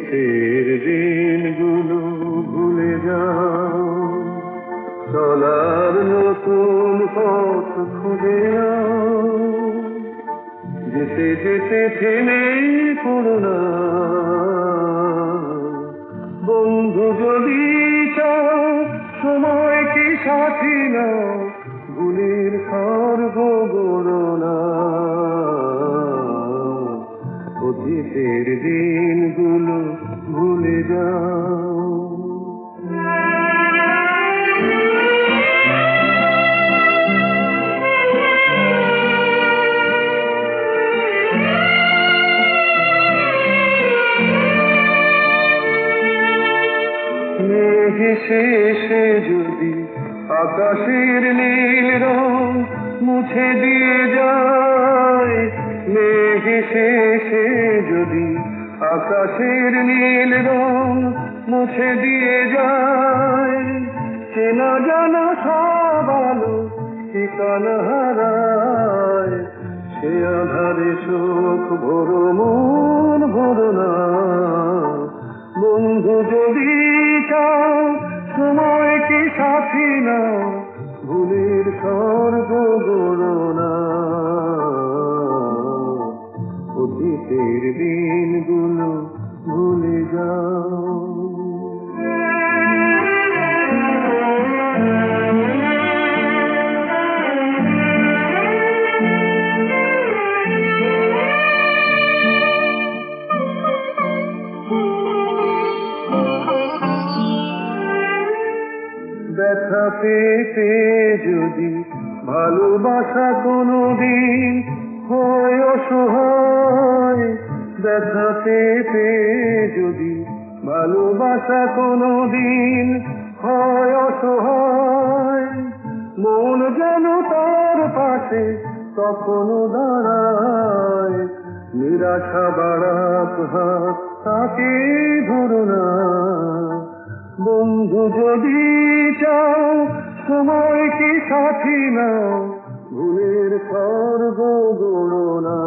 অতীতের দিনগুলো ভুলে যাও। চলার নতুন পথ খুঁজে যেতে যেতে থেমে পড়ো না। বন্ধু যদি চাও সময়কে সাথী নাও? অতীতের দিনগুলো ভুলে যাও। শেষে যদি আকাশের নীল রং মুছে দিয়ে যায় মেঘে শেষে যদি আকাশের নীল রং মুছে দিয়ে যায়, চেনা জানা সব আলো ঠিকানা হারায়। সে আধারে চোখ ভরো, মন ভরো না। বন্ধু যদি চাও, সময় কি সাথী না ভুলের স্বর্গ ব্যথা পেতে যদি ভালোবাসা কোনোদিন হয় অসহায় ব্যথা পেতে যদি ভালোবাসা কোনোদিন হয় অসহায়, মন যেন তার পাশে কখনো দাঁড়ায়। নিরাশা বাড়াক হাত তাকে ধরো না। বন্ধু যদি চাও সময় কি সাথী নাও? ভুলের স্বর্গ গড়ো না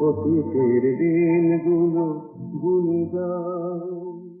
অতীতের দিনগুলো ভুলে যাও।